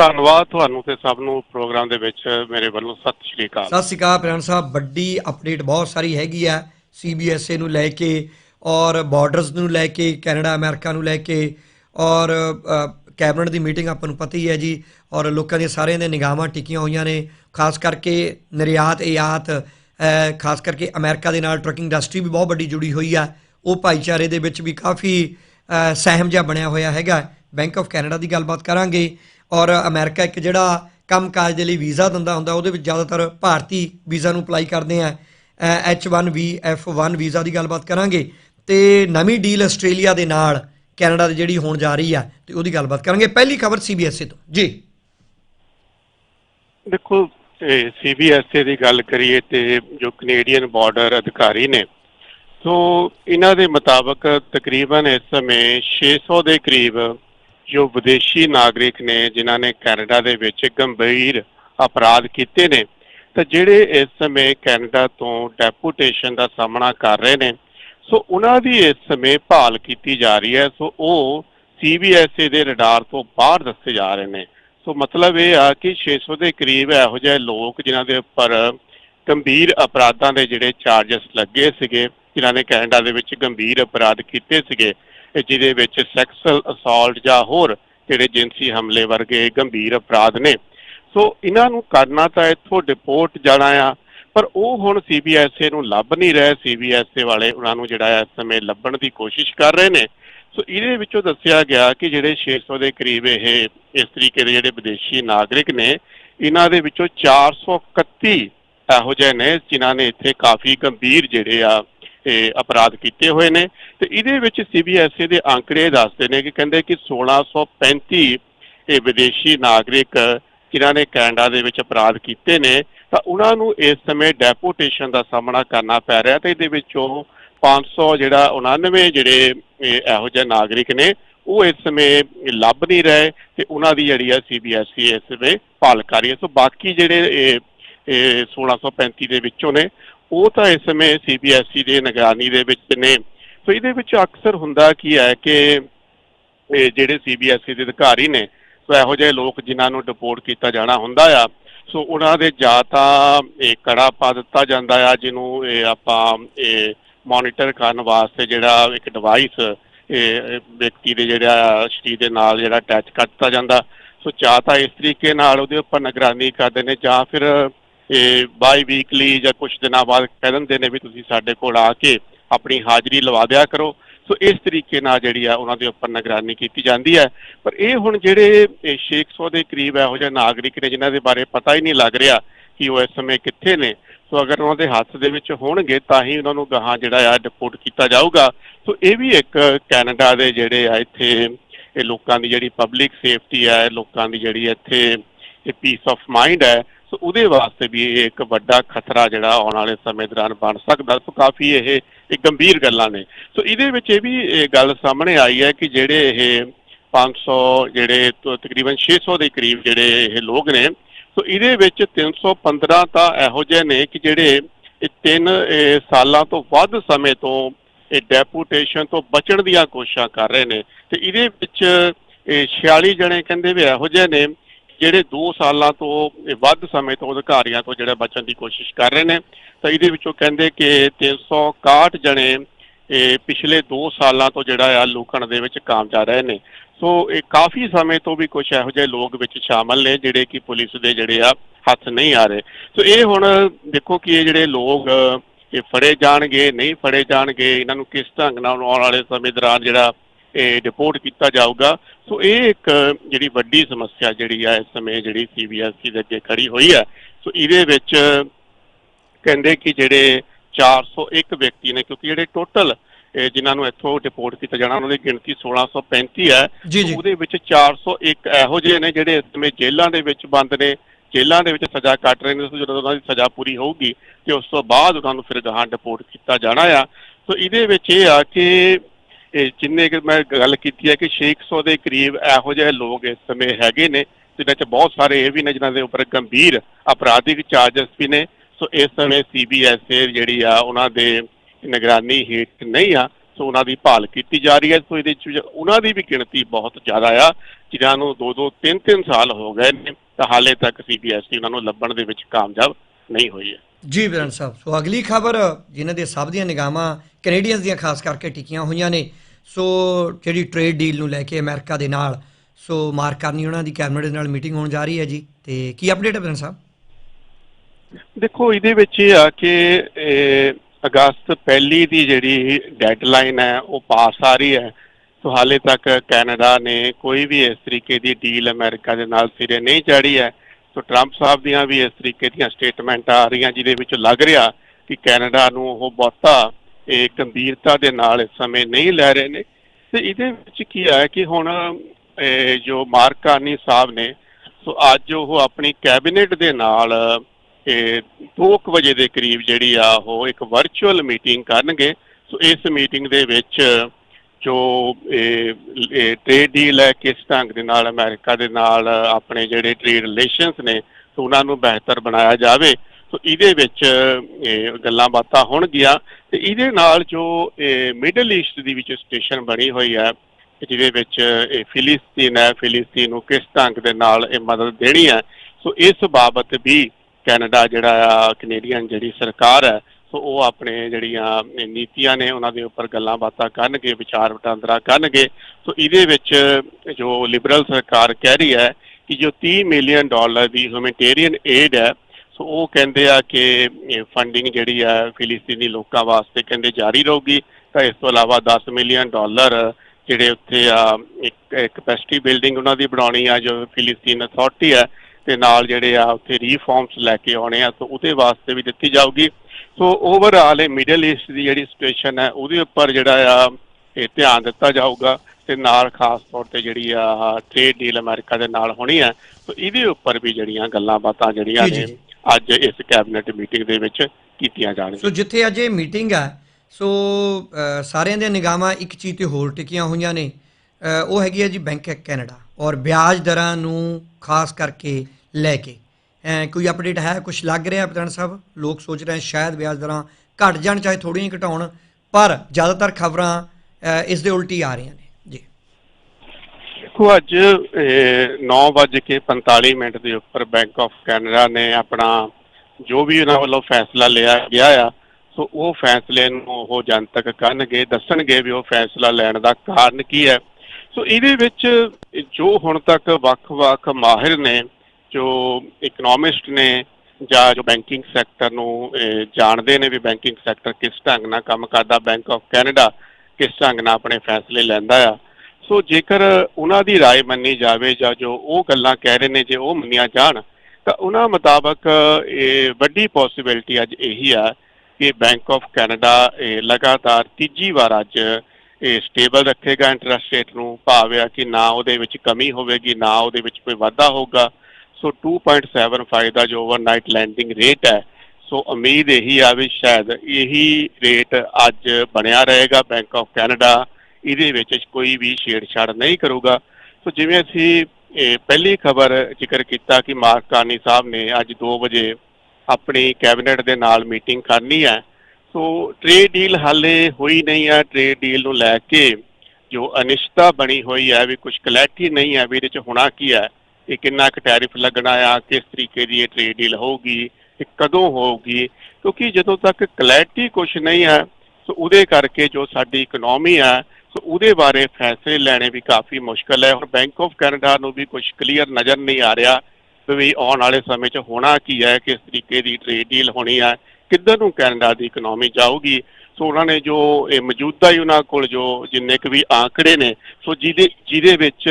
ਧੰਨਵਾਦ ਤੁਹਾਨੂੰ ਤੇ ਸਭ ਨੂੰ ਪ੍ਰੋਗਰਾਮ ਦੇ ਵਿੱਚ ਮੇਰੇ ਵੱਲੋਂ ਸਤਿ ਸ਼੍ਰੀ ਅਕਾਲ। ਸਤਿ ਸ਼੍ਰੀ ਅਕਾਲ ਪ੍ਰਿਆਨ ਸਾਹਿਬ, ਵੱਡੀ ਅਪਡੇਟ ਬਹੁਤ ਸਾਰੀ ਹੈਗੀ ਆ ਸੀਬੀਐਸਏ ਨੂੰ ਲੈ ਕੇ ਔਰ ਬਾਰਡਰਸ ਨੂੰ ਲੈ ਕੇ, ਕੈਨੇਡਾ, ਅਮਰੀਕਾ ਨੂੰ ਲੈ ਕੇ ਔਰ ਕੈਬਨਿਟ ਦੀ ਮੀਟਿੰਗ ਆਪਾਂ ਨੂੰ ਪਤਾ ਹੀ ਹੈ ਜੀ ਔਰ ਲੋਕਾਂ ਦੀਆਂ ਸਾਰਿਆਂ ਦੀਆਂ ਨਿਗਾਹਾਂ ਟਿਕੀਆਂ ਹੋਈਆਂ ਨੇ, ਖਾਸ ਕਰਕੇ ਨਿਰਯਾਤ ਇਆਤ ਖਾਸ ਕਰਕੇ ਅਮਰੀਕਾ ਦੇ ਨਾਲ ਟਰੱਕਿੰਗ ਇੰਡਸਟਰੀ ਵੀ ਬਹੁਤ ਵੱਡੀ ਜੁੜੀ ਹੋਈ ਆ, ਉਹ ਭਾਈਚਾਰੇ ਦੇ ਵਿੱਚ ਵੀ ਕਾਫੀ ਸਹਿਮ ਜਿਹਾ ਬਣਿਆ ਹੋਇਆ ਹੈਗਾ। ਬੈਂਕ ਆਫ ਕੈਨੇਡਾ ਦੀ ਗੱਲਬਾਤ ਕਰਾਂਗੇ। ਔਰ ਅਮਰੀਕਾ ਇੱਕ ਜਿਹੜਾ ਕੰਮਕਾਜ ਦੇ ਲਈ ਵੀਜ਼ਾ ਦਿੰਦਾ ਹੁੰਦਾ, ਉਹਦੇ ਵਿੱਚ ਜ਼ਿਆਦਾਤਰ ਭਾਰਤੀ ਵੀਜ਼ਾ ਨੂੰ ਅਪਲਾਈ ਕਰਦੇ ਆ। H1B F1 ਵੀਜ਼ਾ ਦੀ ਗੱਲਬਾਤ ਕਰਾਂਗੇ। ਤੇ ਨਵੀਂ ਡੀਲ ਆਸਟ੍ਰੇਲੀਆ ਦੇ ਨਾਲ ਕੈਨੇਡਾ ਦੀ ਜਿਹੜੀ ਹੋਣ ਜਾ ਰਹੀ ਆ, ਤੇ ਉਹਦੀ ਗੱਲਬਾਤ ਕਰਾਂਗੇ। ਪਹਿਲੀ ਖਬਰ CBSE ਤੋਂ। ਜੀ। ਦੇਖੋ ਸੀਬੀਐਸਏ ਦੀ ਗੱਲ ਕਰੀਏ ਤੇ ਜੋ ਕੈਨੇਡੀਅਨ ਬਾਰਡਰ ਅਧਿਕਾਰੀ ਨੇ, ਸੋ ਇਹਨਾਂ ਦੇ ਮੁਤਾਬਕ ਤਕਰੀਬਨ ਇਸ ਸਮੇਂ 600 ਦੇ ਕਰੀਬ ਜੋ ਵਿਦੇਸ਼ੀ ਨਾਗਰਿਕ ਨੇ, ਜਿਨ੍ਹਾਂ ਨੇ ਕੈਨੇਡਾ ਦੇ ਵਿੱਚ ਗੰਭੀਰ ਅਪਰਾਧ ਕੀਤੇ ਨੇ, ਤਾਂ ਜਿਹੜੇ ਇਸ ਸਮੇਂ ਕੈਨੇਡਾ ਤੋਂ ਡੈਪੂਟੇਸ਼ਨ ਦਾ ਸਾਹਮਣਾ ਕਰ ਰਹੇ ਨੇ, ਸੋ ਉਹਨਾਂ ਦੀ ਇਸ ਸਮੇਂ ਭਾਲ ਕੀਤੀ ਜਾ ਰਹੀ ਹੈ, ਸੋ ਉਹ ਸੀਬੀਐਸਏ ਦੇ ਰਡਾਰ ਤੋਂ ਬਾਹਰ ਦੱਸੇ ਜਾ ਰਹੇ ਨੇ। ਸੋ ਮਤਲਬ ਇਹ ਆ ਕਿ 600 ਦੇ ਕਰੀਬ ਇਹੋ ਜਿਹੇ ਲੋਕ, ਜਿਨ੍ਹਾਂ ਦੇ ਉੱਪਰ ਗੰਭੀਰ ਅਪਰਾਧਾਂ ਦੇ ਜਿਹੜੇ ਚਾਰजेस ਲੱਗੇ ਸੀਗੇ, ਜਿਨ੍ਹਾਂ ਨੇ ਕੈਨੇਡਾ ਦੇ ਵਿੱਚ ਗੰਭੀਰ ਅਪਰਾਧ ਕੀਤੇ ਸੀਗੇ ਜਿਹਦੇ ਵਿੱਚ ਸੈਕਸੁਅਲ ਅਸਾਲਟ ਜਾਂ ਹੋਰ ਜਿਹੜੇ ਜਿਨਸੀ ਹਮਲੇ ਵਰਗੇ ਗੰਭੀਰ ਅਪਰਾਧ ਨੇ। ਸੋ ਇਹਨਾਂ ਨੂੰ ਕਰਨਾ ਤਾਂ ਇੱਥੋਂ ਡਿਪੋਰਟ ਜਾਣਾ ਆ, ਪਰ ਉਹ ਹੁਣ ਸੀਬੀਐਸਏ ਨੂੰ ਲੱਭ ਨਹੀਂ ਰਹੇ। ਸੀਬੀਐਸਏ ਵਾਲੇ ਉਹਨਾਂ ਨੂੰ ਜਿਹੜਾ ਇਸ ਸਮੇਂ ਲੱਭਣ ਦੀ ਕੋਸ਼ਿਸ਼ ਕਰ ਰਹੇ ਨੇ। ਸੋ ਇਹਦੇ ਵਿੱਚੋਂ ਦੱਸਿਆ ਗਿਆ ਕਿ ਜਿਹੜੇ 600 ਦੇ ਕਰੀਬ ਇਹ, ਇਸ ਤਰੀਕੇ ਦੇ ਜਿਹੜੇ ਵਿਦੇਸ਼ੀ ਨਾਗਰਿਕ ਨੇ, ਇਹਨਾਂ ਦੇ ਵਿੱਚੋਂ 431 ਇਹੋ ਜਿਹੇ ਨੇ, ਜਿਨ੍ਹਾਂ ਨੇ ਇੱਥੇ ਕਾਫੀ ਗੰਭੀਰ ਜਿਹੜੇ ਆ ਅਪਰਾਧ ਕੀਤੇ ਹੋਏ ਨੇ ਤੇ ਇਹਦੇ ਵਿੱਚ ਸੀਬੀਐਸਈ ਦੇ ਅੰਕੜੇ ਦੱਸਦੇ ਨੇ ਕਿ ਕਹਿੰਦੇ ਕਿ 1635 ਇਹ ਵਿਦੇਸ਼ੀ ਨਾਗਰਿਕ ਜਿਨ੍ਹਾਂ ਨੇ ਕੈਨੇਡਾ ਦੇ ਵਿੱਚ ਅਪਰਾਧ ਕੀਤੇ ਨੇ, ਤਾਂ ਉਹਨਾਂ ਨੂੰ ਇਸ ਸਮੇਂ ਡੈਪੂਟੇਸ਼ਨ ਦਾ ਸਾਹਮਣਾ ਕਰਨਾ ਪੈ ਰਿਹਾ ਤੇ ਇਹਦੇ ਵਿੱਚੋਂ 500 ਜਿਹੜਾ 99 ਜਿਹੜੇ ਇਹ ਇਹੋ ਜਿਹੇ ਨਾਗਰਿਕ ਨੇ, ਉਹ ਇਸ ਸਮੇਂ ਲੱਭ ਨਹੀਂ ਰਹੇ ਤੇ ਉਹਨਾਂ ਦੀ ਜਿਹੜੀ ਆ ਸੀਬੀਐਸਈ ਇਸ ਸਮੇਂ ਭਾਲ ਕਰ ਰਹੀ ਹੈ। ਸੋ ਬਾਕੀ ਜਿਹੜੇ ਇਹ ਇਹ 1635 ਦੇ ਵਿੱਚੋਂ ਨੇ। ਉਹ ਤਾਂ ਇਸ ਸਮੇਂ ਸੀਬੀਐਸਈ ਦੇ ਨਿਗਰਾਨੀ ਦੇ ਵਿੱਚ ਨੇ। ਸੋ ਇਹਦੇ ਵਿੱਚ ਅਕਸਰ ਹੁੰਦਾ ਕੀ ਹੈ ਕਿ ਇਹ ਜਿਹੜੇ ਸੀਬੀਐਸਈ ਦੇ ਅਧਿਕਾਰੀ ਨੇ, ਸੋ ਇਹੋ ਜਿਹੇ ਲੋਕ ਜਿਨ੍ਹਾਂ ਨੂੰ ਡਿਪੋਰਟ ਕੀਤਾ ਜਾਣਾ ਹੁੰਦਾ ਆ, ਸੋ ਉਹਨਾਂ ਦੇ ਜਾਂ ਤਾਂ ਇਹ ਕੜਾ ਪਾ ਦਿੱਤਾ ਜਾਂਦਾ ਆ, ਜਿਹਨੂੰ ਇਹ ਆਪਾਂ ਇਹ ਮੋਨੀਟਰ ਕਰਨ ਵਾਸਤੇ ਜਿਹੜਾ ਇੱਕ ਡਿਵਾਈਸ ਇਹ ਵਿਅਕਤੀ ਦੇ ਜਿਹੜਾ ਸਰੀਰ ਦੇ ਨਾਲ ਜਿਹੜਾ ਅਟੈਚ ਕਰ ਦਿੱਤਾ ਜਾਂਦਾ। ਸੋ ਜਾਂ ਤਾਂ ਇਸ ਤਰੀਕੇ ਨਾਲ ਉਹਦੇ ਉੱਪਰ ਨਿਗਰਾਨੀ ਕਰਦੇ ਨੇ ਜਾਂ ਫਿਰ ਇਹ ਬਾਈ ਵੀਕਲੀ ਜਾਂ ਕੁਝ ਦਿਨਾਂ ਬਾਅਦ ਕਹਿ ਦਿੰਦੇ ਨੇ ਵੀ ਤੁਸੀਂ ਸਾਡੇ ਕੋਲ ਆ ਕੇ ਆਪਣੀ ਹਾਜ਼ਰੀ ਲਵਾ ਦਿਆ ਕਰੋ। ਸੋ ਇਸ ਤਰੀਕੇ ਨਾਲ ਜਿਹੜੀ ਆ ਉਹਨਾਂ ਦੇ ਉੱਪਰ ਨਿਗਰਾਨੀ ਕੀਤੀ ਜਾਂਦੀ ਹੈ। ਪਰ ਇਹ ਹੁਣ ਜਿਹੜੇ, ਇਹ 600 ਦੇ ਕਰੀਬ ਇਹੋ ਜਿਹੇ ਨਾਗਰਿਕ ਨੇ ਜਿਨ੍ਹਾਂ ਦੇ ਬਾਰੇ ਪਤਾ ਹੀ ਨਹੀਂ ਲੱਗ ਰਿਹਾ ਕਿ ਉਹ ਇਸ ਸਮੇਂ ਕਿੱਥੇ ਨੇ। ਸੋ ਅਗਰ ਉਹਨਾਂ ਦੇ ਹੱਥ ਦੇ ਵਿੱਚ ਹੋਣਗੇ ਤਾਂ ਹੀ ਉਹਨਾਂ ਨੂੰ ਗਾਹਾਂ ਜਿਹੜਾ ਆ ਡਿਪੋਰਟ ਕੀਤਾ ਜਾਊਗਾ। ਸੋ ਇਹ ਵੀ ਇੱਕ ਕੈਨੇਡਾ ਦੇ ਜਿਹੜੇ ਆ ਇੱਥੇ, ਇਹ ਲੋਕਾਂ ਦੀ ਜਿਹੜੀ ਪਬਲਿਕ ਸੇਫਟੀ ਹੈ, ਲੋਕਾਂ ਦੀ ਜਿਹੜੀ ਇੱਥੇ, ਇਹ ਪੀਸ ਆਫ ਮਾਈਂਡ ਹੈ ਸੋ ਉਹਦੇ ਵਾਸਤੇ ਵੀ ਇਹ ਇੱਕ ਵੱਡਾ ਖਤਰਾ ਜਿਹੜਾ ਆਉਣ ਵਾਲੇ ਸਮੇਂ ਦੌਰਾਨ ਬਣ ਸਕਦਾ। ਸੋ ਕਾਫੀ ਇਹ ਇਹ ਗੰਭੀਰ ਗੱਲਾਂ ਨੇ। ਸੋ ਇਹਦੇ ਵਿੱਚ ਇਹ ਵੀ ਗੱਲ ਸਾਹਮਣੇ ਆਈ ਹੈ ਕਿ ਜਿਹੜੇ ਇਹ 500 ਜਿਹੜੇ ਤ- ਤਕਰੀਬਨ 600 ਦੇ ਕਰੀਬ ਜਿਹੜੇ ਇਹ ਲੋਕ ਨੇ, ਸੋ ਇਹਦੇ ਵਿੱਚ 315 ਤਾਂ ਇਹੋ ਜਿਹੇ ਨੇ ਕਿ ਜਿਹੜੇ ਇਹ ਤਿੰਨ ਸਾਲਾਂ ਤੋਂ ਵੱਧ ਸਮੇਂ ਤੋਂ ਇਹ ਡੈਪੂਟੇਸ਼ਨ ਤੋਂ ਬਚਣ ਦੀਆਂ ਕੋਸ਼ਿਸ਼ਾਂ ਕਰ ਰਹੇ ਨੇ। ਤੇ ਇਹਦੇ ਵਿੱਚ ਇਹ 46 ਜਣੇ ਕਹਿੰਦੇ ਵੀ ਇਹੋ ਜਿਹੇ ਨੇ ਜਿਹੜੇ 2 ਸਾਲਾਂ ਤੋਂ ਵੱਧ ਸਮੇਂ ਤੋਂ ਅਧਿਕਾਰੀਆਂ ਤੋਂ ਜਿਹੜਾ ਬਚਣ ਦੀ ਕੋਸ਼ਿਸ਼ ਕਰ ਰਹੇ ਨੇ, ਤਾਂ ਇਹਦੇ ਵਿੱਚੋਂ ਕਹਿੰਦੇ ਕਿ 361 ਜਣੇ ਇਹ ਪਿਛਲੇ 2 ਸਾਲਾਂ ਤੋਂ ਜਿਹੜਾ ਆ ਲੁਕਣ ਦੇ ਵਿੱਚ ਕਾਮ ਜਾ ਰਹੇ ਨੇ। ਸੋ ਇਹ ਕਾਫੀ ਸਮੇਂ ਤੋਂ ਵੀ ਕੁਝ ਇਹੋ ਜਿਹੇ ਲੋਕ ਵਿੱਚ ਸ਼ਾਮਲ ਨੇ, ਜਿਹੜੇ ਕਿ ਪੁਲਿਸ ਦੇ ਜਿਹੜੇ ਆ ਹੱਥ ਨਹੀਂ ਆ ਰਹੇ। ਸੋ ਇਹ ਹੁਣ ਦੇਖੋ ਕਿ ਇਹ ਜਿਹੜੇ ਲੋਕ, ਇਹ ਫੜੇ ਜਾਣਗੇ, ਨਹੀਂ ਫੜੇ ਜਾਣਗੇ, ਇਹਨਾਂ ਨੂੰ ਕਿਸ ਢੰਗ ਨਾਲ ਆਉਣ ਵਾਲੇ ਸਮੇਂ ਦੌਰਾਨ ਜਿਹੜਾ ਇਹ ਰਿਪੋਰਟ ਕੀਤਾ ਜਾਊਗਾ। ਸੋ ਇਹ ਇੱਕ ਜਿਹੜੀ ਵੱਡੀ ਸਮੱਸਿਆ ਜਿਹੜੀ ਆ ਇਸ ਸਮੇਂ ਜਿਹੜੀ ਸੀਬੀਐਸਈ ਦੇ ਅੱਗੇ ਖੜੀ ਹੋਈ ਹੈ ਸੋ ਇਹਦੇ ਵਿੱਚ ਕਹਿੰਦੇ ਕਿ ਜਿਹੜੇ 401 ਵਿਅਕਤੀ ਨੇ ਕਿਉਂਕਿ ਜਿਹੜੇ ਟੋਟਲ ਜਿਨ੍ਹਾਂ ਨੂੰ ਇੱਥੋਂ ਡਿਪੋਰਟ ਕੀਤਾ ਜਾਣਾ ਉਹਨਾਂ ਦੀ ਗਿਣਤੀ 1635 ਹੈ ਉਹਦੇ ਵਿੱਚ 401 ਇਹੋ ਜਿਹੇ ਨੇ ਜਿਹੜੇ ਇਸ ਸਮੇਂ ਜੇਲ੍ਹਾਂ ਦੇ ਵਿੱਚ ਬੰਦ ਨੇ। ਜੇਲ੍ਹਾਂ ਦੇ ਵਿੱਚ ਸਜ਼ਾ ਕੱਟ ਰਹੇ ਨੇ ਜਦੋਂ ਉਹਨਾਂ ਦੀ ਸਜ਼ਾ ਪੂਰੀ ਹੋਊਗੀ ਤੇ ਉਸ ਤੋਂ ਬਾਅਦ ਉਹਨਾਂ ਨੂੰ ਫਿਰ ਗਾਹਾਂ ਡਿਪੋਰਟ ਕੀਤਾ ਜਾਣਾ ਆ। ਸੋ ਇਹਦੇ ਵਿੱਚ ਇਹ ਆ ਕਿ ਇਹ ਜਿੰਨੇ ਕਿ ਮੈਂ ਗੱਲ ਕੀਤੀ ਹੈ ਕਿ 600 ਦੇ ਕਰੀਬ ਇਹੋ ਜਿਹੇ ਲੋਕ ਇਸ ਸਮੇਂ ਹੈਗੇ ਨੇ, ਜਿਨ੍ਹਾਂ 'ਚ ਬਹੁਤ ਸਾਰੇ ਇਹ ਵੀ ਨੇ ਜਿਨ੍ਹਾਂ ਦੇ ਉੱਪਰ ਗੰਭੀਰ ਅਪਰਾਧਿਕ ਚਾਰजेस ਵੀ ਨੇ। ਸੋ ਇਸ ਸਮੇਂ ਸੀਬੀਐਸਏ ਜਿਹੜੀ ਆ, ਉਹਨਾਂ ਦੇ ਨਿਗਰਾਨੀ ਹੇਠ ਨਹੀਂ ਆ, ਸੋ ਉਹਨਾਂ ਦੀ ਭਾਲ ਕੀਤੀ ਜਾ ਰਹੀ ਹੈ। ਸੋ ਇਹਦੇ ਚ ਉਹਨਾਂ ਦੀ ਵੀ ਗਿਣਤੀ ਬਹੁਤ ਜ਼ਿਆਦਾ ਆ, ਜਿਨ੍ਹਾਂ ਨੂੰ 2-2 3-3 ਸਾਲ ਹੋ ਗਏ ਨੇ, ਤਾਂ ਹਾਲੇ ਤੱਕ ਸੀਬੀਐਸਈ ਉਹਨਾਂ ਨੂੰ ਲੱਭਣ ਦੇ ਵਿੱਚ ਕਾਮਯਾਬ ਨਹੀਂ ਹੋਈ ਹੈ। ਜੀ ਬਿਰਨ ਸਾਹਿਬ, ਸੋ ਅਗਲੀ ਖਬਰ ਜਿਨ੍ਹਾਂ ਦੇ ਸਭ ਦੀਆਂ ਨਿਗਾਹਾਂ ਕੈਨੇਡੀਅਨਸ ਦੀਆਂ ਖਾਸ ਕਰਕੇ ਟਿਕੀਆਂ ਹੋਈਆਂ ਨੇ, ਸੋ ਜਿਹੜੀ ਟ੍ਰੇਡ ਡੀਲ ਨੂੰ ਲੈ ਕੇ ਅਮਰੀਕਾ ਦੇ ਨਾਲ, ਸੋ ਮਾਰਕ ਕਰਨੀ ਉਹਨਾਂ ਦੀ ਕੈਬਨਿਟ ਦੇ ਨਾਲ ਮੀਟਿੰਗ ਹੋਣ ਜਾ ਰਹੀ ਹੈ ਜੀ, ਤੇ ਕੀ ਅਪਡੇਟ ਹੈ ਬਿਰਨ ਸਾਹਿਬ? ਦੇਖੋ, ਇਹਦੇ ਵਿੱਚ ਇਹ ਆ ਕਿ ਅਗਸਤ ਪਹਿਲੀ ਦੀ ਜਿਹੜੀ ਡੈਡਲਾਈਨ ਹੈ, ਉਹ ਪਾਸ ਆ ਰਹੀ ਹੈ। ਸੋ ਹਾਲੇ ਤੱਕ ਕੈਨੇਡਾ ਨੇ ਕੋਈ ਵੀ ਇਸ ਤਰੀਕੇ ਦੀ ਡੀਲ ਅਮਰੀਕਾ ਦੇ ਨਾਲ ਸਿਰੇ ਨਹੀਂ ਚਾੜੀ ਹੈ। ਸੋ ਟਰੰਪ ਸਾਹਿਬ ਦੀਆਂ ਵੀ ਇਸ ਤਰੀਕੇ ਦੀਆਂ ਸਟੇਟਮੈਂਟ ਆ ਰਹੀਆਂ ਜਿਹਦੇ ਵਿੱਚ ਲੱਗ ਰਿਹਾ ਕਿ ਕੈਨੇਡਾ ਨੂੰ ਉਹ ਬਹੁਤਾ ਇਹ ਗੰਭੀਰਤਾ ਦੇ ਨਾਲ ਇਸ ਸਮੇਂ ਨਹੀਂ ਲੈ ਰਹੇ ਨੇ। ਤੇ ਇਹਦੇ ਵਿੱਚ ਕੀ ਹੈ ਕਿ ਹੁਣ ਜੋ ਮਾਰਕਾਨੀ ਸਾਹਿਬ ਨੇ, ਸੋ ਅੱਜ ਉਹ ਆਪਣੀ ਕੈਬਨਿਟ ਦੇ ਨਾਲ, ਇਹ 2 ਵਜੇ ਦੇ ਕਰੀਬ ਜਿਹੜੀ ਆ ਉਹ ਇੱਕ ਵਰਚੁਅਲ ਮੀਟਿੰਗ ਕਰਨਗੇ। ਸੋ ਇਸ ਮੀਟਿੰਗ ਦੇ ਵਿੱਚ ਜੋ, ਇਹ ਟ੍ਰੇਡ ਡੀਲ ਹੈ, ਕਿਸ ਢੰਗ ਦੇ ਨਾਲ ਅਮਰੀਕਾ ਦੇ ਨਾਲ ਆਪਣੇ ਜਿਹੜੇ ਟ੍ਰੇਡ ਰਿਲੇਸ਼ਨਸ ਨੇ ਉਹਨਾਂ ਨੂੰ ਬਿਹਤਰ ਬਣਾਇਆ ਜਾਵੇ। ਸੋ ਇਹਦੇ ਵਿੱਚ ਗੱਲਾਂ ਬਾਤਾਂ ਹੋਣਗੀਆਂ। ਤੇ ਇਹਦੇ ਨਾਲ ਜੋ ਮਿਡਲ ਈਸਟ ਦੀ ਵਿੱਚ ਸਟੇਸ਼ਨ ਬਣੀ ਹੋਈ ਹੈ, ਜਿਹਦੇ ਵਿੱਚ, ਇਹ ਫਿਲਿਸਤੀਨ ਹੈ, ਫਿਲਿਸਤੀਨ ਨੂੰ ਕਿਸ ਢੰਗ ਦੇ ਨਾਲ ਇਹ ਮਦਦ ਦੇਣੀ ਹੈ। ਸੋ ਇਸ ਬਾਬਤ ਵੀ ਕੈਨੇਡਾ ਜਿਹੜਾ ਆ ਕੈਨੇਡੀਅਨ ਜਿਹੜੀ ਸਰਕਾਰ ਹੈ ਸੋ ਉਹ ਆਪਣੇ ਜਿਹੜੀਆਂ ਨੀਤੀਆਂ ਨੇ ਉਹਨਾਂ ਦੇ ਉੱਪਰ ਗੱਲਾਂ ਬਾਤਾਂ ਕਰਨਗੇ, ਵਿਚਾਰ ਵਟਾਂਦਰਾ ਕਰਨਗੇ। ਸੋ ਇਹਦੇ ਵਿੱਚ ਜੋ ਲਿਬਰਲ ਸਰਕਾਰ ਕਹਿ ਰਹੀ ਹੈ ਕਿ ਜੋ 30 ਮਿਲੀਅਨ ਡਾਲਰ ਦੀ ਹਿਊਮੈਨਿਟੇਰੀਅਨ ਏਡ ਹੈ, ਸੋ ਉਹ ਕਹਿੰਦੇ ਆ ਕਿ ਫੰਡਿੰਗ ਜਿਹੜੀ ਆ ਫਿਲਿਸਤੀਨੀ ਲੋਕਾਂ ਵਾਸਤੇ ਕਹਿੰਦੇ ਜਾਰੀ ਰਹੂਗੀ। ਤਾਂ ਇਸ ਤੋਂ ਇਲਾਵਾ 10 ਮਿਲੀਅਨ ਡਾਲਰ ਜਿਹੜੇ ਉੱਥੇ ਆ, ਇੱਕ ਕੈਪੈਸਿਟੀ ਬਿਲਡਿੰਗ ਉਹਨਾਂ ਦੀ ਬਣਾਉਣੀ ਆ, ਜੋ ਫਿਲਿਸਤੀਨ ਅਥਾਰਟੀ ਹੈ, ਤੇ ਨਾਲ ਜਿਹੜੇ ਆ ਉੱਥੇ ਰੀਫਾਰਮਸ ਲੈ ਕੇ ਆਉਣੇ ਆ, ਸੋ ਉਹਦੇ ਵਾਸਤੇ ਵੀ ਦਿੱਤੀ ਜਾਊਗੀ। ਸੋ ਓਵਰਆਲ ਇਹ ਮਿਡਲ ਈਸਟ ਦੀ ਜਿਹੜੀ ਸਿਚੁਏਸ਼ਨ ਹੈ ਉਹਦੇ ਉੱਪਰ ਜਿਹੜਾ ਆ ਇਹ ਧਿਆਨ ਦਿੱਤਾ ਜਾਊਗਾ ਤੇ ਨਾਲ ਖਾਸ ਤੌਰ ਤੇ ਜਿਹੜੀ ਆ ਟ੍ਰੇਡ ਡੀਲ ਅਮਰੀਕਾ ਦੇ ਨਾਲ ਹੋਣੀ ਹੈ ਸੋ ਇਹਦੇ ਉੱਪਰ ਵੀ ਜਿਹੜੀਆਂ ਗੱਲਾਂ ਬਾਤਾਂ ਜਿਹੜੀਆਂ ਨੇ। ਅੱਜ ਇਸ ਕੈਬਨਿਟ ਮੀਟਿੰਗ ਦੇ ਵਿੱਚ ਕੀਤੀਆਂ ਜਾਣਗੀਆਂ ਸੋ ਜਿੱਥੇ ਅੱਜ ਇਹ ਮੀਟਿੰਗ ਹੈ ਸੋ ਸਾਰਿਆਂ ਦੀਆਂ ਨਿਗਾਹਾਂ ਇੱਕ ਚੀਜ਼ ਤੇ ਹੋਰ ਟਿਕੀਆਂ ਹੋਈਆਂ ਨੇ ਉਹ ਹੈਗੀ ਹੈ ਜੀ ਬੈਂਕ ਆਫ ਕੈਨੇਡਾ ਔਰ ਵਿਆਜ ਦਰਾਂ ਨੂੰ ਖਾਸ ਕਰਕੇ ਲੈ ਕੇ ਕੋਈ ਅਪਡੇਟ ਹੈ ਕੁਝ ਲੱਗ ਰਿਹਾ ਪ੍ਰਧਾਨ ਸਾਹਿਬ? ਲੋਕ ਸੋਚ ਰਹੇ ਸ਼ਾਇਦ ਵਿਆਜ ਦਰਾਂ ਘਟ ਜਾਣ, ਚਾਹੇ ਥੋੜੀਆਂ ਘਟਾਉਣ, ਪਰ ਜ਼ਿਆਦਾਤਰ ਖਬਰਾਂ ਇਸ ਦੇ ਉਲਟੀ ਆ ਰਹੀਆਂ ਨੇ। ਜੀ। ਦੇਖੋ, ਅੱਜ 9:45 ਮਿੰਟ ਦੇ ਉੱਪਰ ਬੈਂਕ ਆਫ ਕੈਨੇਡਾ ਨੇ ਆਪਣਾ ਜੋ ਵੀ ਉਹਨਾਂ ਵੱਲੋਂ ਫੈਸਲਾ ਲਿਆ, ਗਿਆ ਆ, ਸੋ ਉਹ ਫੈਸਲੇ ਨੂੰ ਉਹ ਜਨਤਕ ਕਰਨਗੇ, ਦੱਸਣਗੇ ਵੀ ਉਹ ਫੈਸਲਾ ਲੈਣ ਦਾ ਕਾਰਨ ਕੀ ਹੈ। ਸੋ ਇਹਦੇ ਵਿੱਚ ਜੋ ਹੁਣ ਤੱਕ ਵੱਖ-ਵੱਖ ਮਾਹਿਰ ਨੇ ਜੋ ਇਕਨੋਮਿਸਟ ਨੇ ਜਾਂ ਜੋ ਬੈਂਕਿੰਗ ਸੈਕਟਰ ਨੂੰ ਅਹ, ਜਾਣਦੇ ਨੇ ਵੀ ਬੈਂਕਿੰਗ ਸੈਕਟਰ ਕਿਸ ਢੰਗ ਨਾਲ ਕੰਮ ਕਰਦਾ ਬੈਂਕ ਆਫ ਕੈਨੇਡਾ ਕਿਸ ਢੰਗ ਨਾਲ ਆਪਣੇ ਫੈਸਲੇ ਲੈਂਦਾ ਆ ਸੋ ਜੇਕਰ ਉਹਨਾਂ ਦੀ رائے ਮੰਨੀ ਜਾਵੇ ਜਾਂ ਜੋ ਉਹ ਗੱਲਾਂ ਕਹਿ ਰਹੇ ਨੇ ਜੇ ਉਹ ਮੰਨੀਆਂ ਜਾਣ ਤਾਂ ਉਹਨਾਂ ਮੁਤਾਬਕ ਇਹ ਵੱਡੀ ਪੋਸਿਬਿਲਿਟੀ ਅੱਜ ਇਹੀ ਆ ਕਿ ਬੈਂਕ ਆਫ ਕੈਨੇਡਾ ਇਹ ਲਗਾਤਾਰ ਤੀਜੀ ਵਾਰ ਅੱਜ ਇਹ ਸਟੇਬਲ ਰੱਖੇਗਾ ਇੰਟਰਸਟ ਰੇਟ ਨੂੰ ਭਾਵ ਆ ਕਿ ਨਾ ਉਹਦੇ ਵਿੱਚ ਕਮੀ ਹੋਵੇਗੀ ਨਾ ਉਹਦੇ ਵਿੱਚ ਕੋਈ ਵਾਧਾ ਹੋਊਗਾ ਸੋ 2.75 ਦਾ ਜੋ ਓਵਰਨਾਈਟ ਲੈਂਡਿੰਗ ਰੇਟ ਹੈ, ਸੋ ਉਮੀਦ ਇਹੀ ਆ ਵੀ ਸ਼ਾਇਦ ਇਹੀ ਰੇਟ ਅੱਜ ਬਣਿਆ ਰਹੇਗਾ ਬੈਂਕ ਆਫ ਕੈਨੇਡਾ ਇਹਦੇ ਵਿੱਚ ਕੋਈ ਵੀ ਛੇੜਛਾੜ ਨਹੀਂ ਕਰੂਗਾ। ਸੋ ਜਿਵੇਂ ਅਸੀਂ, ਇਹ ਪਹਿਲੀ ਖਬਰ ਜ਼ਿਕਰ ਕੀਤਾ ਕਿ ਮਾਰਕ ਕਾਨੀ ਸਾਹਿਬ ਨੇ ਅੱਜ 2 ਵਜੇ ਆਪਣੀ ਕੈਬਨਿਟ ਦੇ ਨਾਲ ਮੀਟਿੰਗ ਕਰਨੀ ਹੈ। ਸੋ ਟ੍ਰੇਡ ਡੀਲ ਹਾਲੇ ਹੋਈ ਨਹੀਂ ਹੈ ਟ੍ਰੇਡ ਡੀਲ ਨੂੰ ਲੈ ਕੇ ਜੋ ਅਨਿਸ਼ਚਿਤਤਾ ਬਣੀ ਹੋਈ ਹੈ ਵੀ ਕੁਝ ਕਲੈਰਿਟੀ ਨਹੀਂ ਹੈ ਵੀ ਇਹਦੇ ਚ ਹੋਣਾ ਕੀ ਹੈ। ਇਹ ਕਿੰਨਾ ਕੁ ਟੈਰਿਫ ਲੱਗਣਾ ਆ, ਕਿਸ ਤਰੀਕੇ ਦੀ ਇਹ ਟ੍ਰੇਡ ਡੀਲ ਹੋਊਗੀ ਇਹ ਕਦੋਂ ਹੋਊਗੀ? ਕਿਉਂਕਿ ਜਦੋਂ ਤੱਕ ਕਲੈਰਿਟੀ ਕੁਝ ਨਹੀਂ ਹੈ, ਸੋ ਉਹਦੇ ਕਰਕੇ ਜੋ ਸਾਡੀ ਇਕਨੋਮੀ ਆ, ਸੋ ਉਹਦੇ ਬਾਰੇ ਫੈਸਲੇ ਲੈਣੇ ਵੀ ਕਾਫੀ ਮੁਸ਼ਕਲ ਹੈ। ਔਰ ਬੈਂਕ ਆਫ ਕੈਨੇਡਾ ਨੂੰ ਵੀ ਕੁਝ ਕਲੀਅਰ ਨਜ਼ਰ ਨਹੀਂ ਆ ਰਿਹਾ ਵੀ ਆਉਣ ਵਾਲੇ ਸਮੇਂ 'ਚ ਹੋਣਾ ਕੀ ਹੈ, ਕਿਸ ਤਰੀਕੇ ਦੀ ਟ੍ਰੇਡ ਡੀਲ ਹੋਣੀ ਹੈ, ਕਿੱਧਰ ਨੂੰ ਕੈਨੇਡਾ ਦੀ ਇਕਨੋਮੀ ਜਾਊਗੀ। ਸੋ ਉਹਨਾਂ ਨੇ ਜੋ ਇਹ ਮੌਜੂਦਾ ਹੀ ਉਹਨਾਂ ਕੋਲ ਜੋ ਜਿੰਨੇ ਕੁ ਵੀ ਆંકੜੇ ਨੇ ਸੋ ਜਿਹਦੇ ਜਿਹਦੇ ਵਿੱਚ